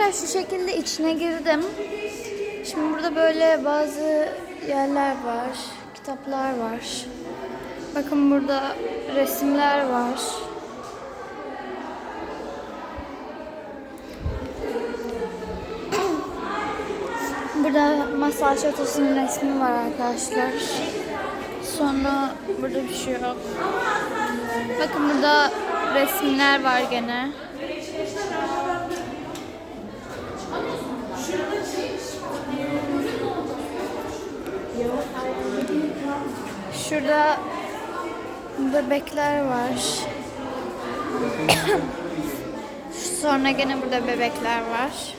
Arkadaşlar şu şekilde içine girdim. Şimdi burada böyle bazı yerler var. Kitaplar var. Bakın burada resimler var. Burada masal şatosunun resmi var arkadaşlar. Sonra burada bir şey yok. Bakın burada resimler var gene. Şurada bebekler var. Sonra gene burada bebekler var.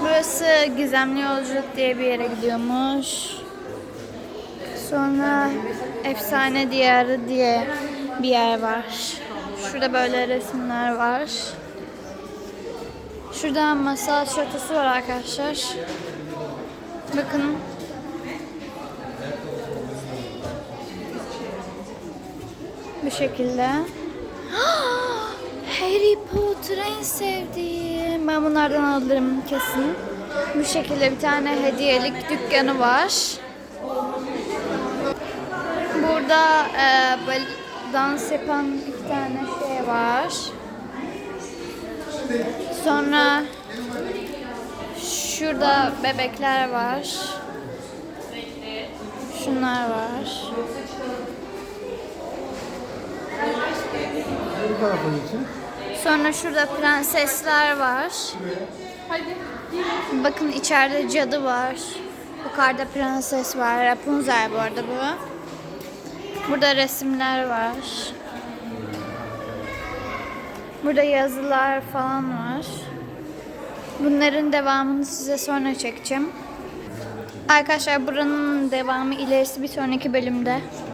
Burası Gizemli Yolculuk diye bir yere gidiyormuş. Sonra Efsane Diyarı diye bir yer var. Şurada böyle resimler var. Şurada masal şatosu var arkadaşlar. Bakın. Bu şekilde. Harry Potter en sevdiğim. Ben bunlardan alırım kesin. Bu şekilde bir tane hediyelik dükkanı var. Burada e, dans yapan iki tane şey var. Sonra şurada bebekler var. Şunlar var. Sonra şurada prensesler var. Bakın içeride cadı var. Yukarıda prenses var. Rapunzel bu arada bu. Burada resimler var. Burada yazılar falan var. Bunların devamını size sonra çekeceğim. Arkadaşlar buranın devamı ilerisi bir sonraki bölümde.